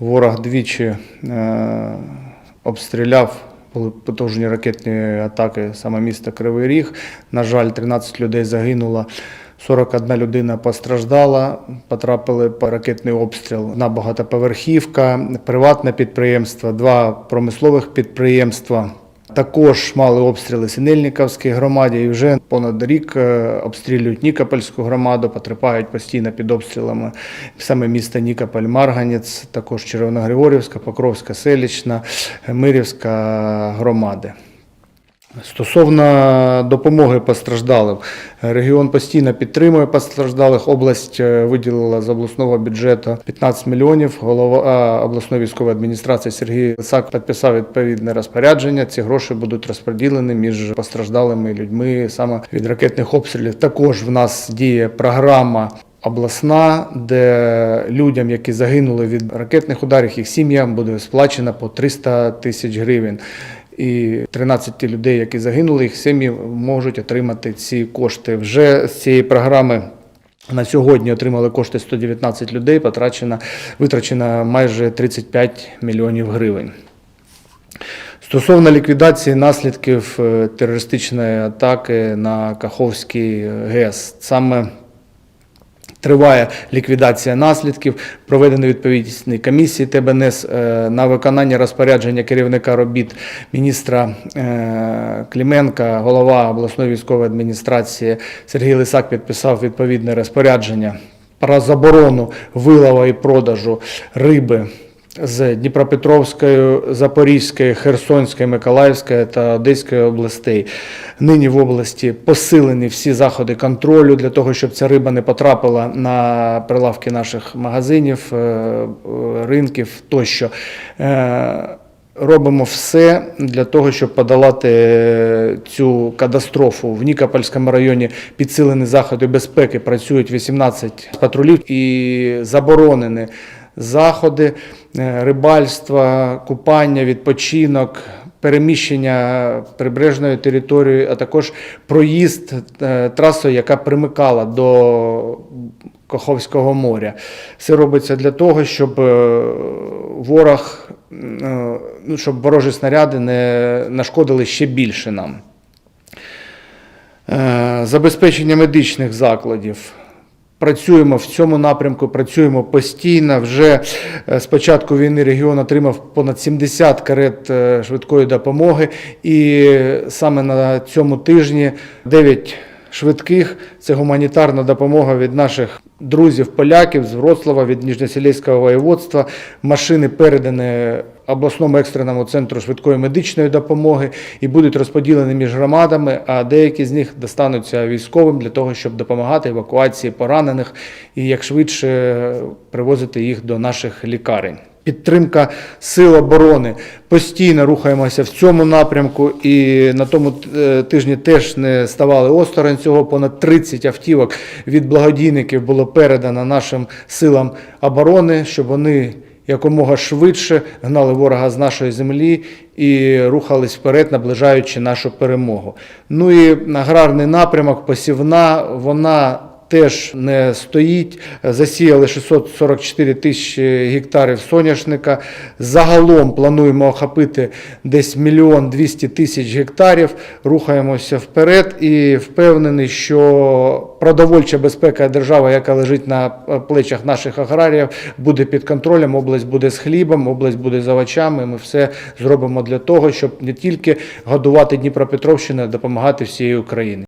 Ворог двічі е, обстріляв, були потужні ракетні атаки саме міста Кривий Ріг. На жаль, 13 людей загинуло. 41 людина постраждала, потрапили по ракетний обстріл на багатоповерхівка, приватне підприємство, два промислових підприємства. Також мали обстріли Синельниковській громаді і вже понад рік е, обстрілюють Нікопольську громаду, потерпають постійно під обстрілами саме міста Нікополь, Марганець, також Червоногригорівська, Покровська, Селічна, Мирівська громади. Стосовно допомоги постраждалим, регіон постійно підтримує постраждалих. Область е, виділила з обласного бюджету 15 мільйонів. Голова обласної військової адміністрації Сергій Лисак підписав відповідне розпорядження. Ці гроші будуть розподілені між постраждалими людьми саме від ракетних обстрілів. Також в нас діє програма. Обласна, де людям, які загинули від ракетних ударів, їх сім'ям буде сплачено по 300 тисяч гривень. І 13 людей, які загинули, їх сім'ї можуть отримати ці кошти. Вже з цієї програми на сьогодні отримали кошти 119 людей, потрачено, витрачено майже 35 мільйонів гривень. Стосовно ліквідації наслідків е, терористичної атаки на Каховський ГЕС, саме Триває ліквідація наслідків, проведені відповідні комісії ТБНС е, на виконання розпорядження керівника робіт міністра е, Кліменка, голова обласної військової адміністрації Сергій Лисак підписав відповідне розпорядження про заборону вилова і продажу риби з Дніпропетровської, Запорізької, Херсонської, Миколаївської та Одеської областей. Нині в області посилені всі заходи контролю для того, щоб ця риба не потрапила на прилавки наших магазинів, е, ринків тощо. Е, Робимо все для того, щоб подолати цю катастрофу. В Нікопольському районі підсилені заходи безпеки, працюють 18 патрулів і заборонені заходи е, рибальства, купання, відпочинок, переміщення прибережною територією, а також проїзд е, трасою, яка примикала до Каховського моря. Все робиться для того, щоб е, ворог, ну, щоб ворожі снаряди не нашкодили ще більше нам. Забезпечення медичних закладів. Працюємо в цьому напрямку, працюємо постійно. Вже е, з початку війни регіон отримав понад 70 карет е, швидкої допомоги, і саме на цьому тижні 9 швидких це гуманітарна допомога від наших друзів поляків з Вроцлава, від Ніжньоселійського воєводства. Машини передані обласному екстреному центру швидкої медичної допомоги і будуть розподілені між громадами, а деякі з них достануться військовим для того, щоб допомагати евакуації поранених і як швидше привозити їх до наших лікарень. Підтримка сил оборони постійно рухаємося в цьому напрямку, і на тому е, тижні теж не ставали осторонь цього. Понад 30 автівок від благодійників було передано нашим силам оборони, щоб вони якомога швидше гнали ворога з нашої землі і рухались вперед, наближаючи нашу перемогу. Ну і аграрний напрямок, посівна, вона теж не стоїть. Засіяли 644 тисячі гектарів соняшника. Загалом плануємо охопити десь мільйон 200 тисяч гектарів. Рухаємося вперед і впевнений, що продовольча безпека держави, яка лежить на плечах наших аграріїв, буде під контролем. Область буде з хлібом, область буде з овочами. Ми все зробимо для того, щоб не тільки годувати Дніпропетровщину, а допомагати всієї Україні.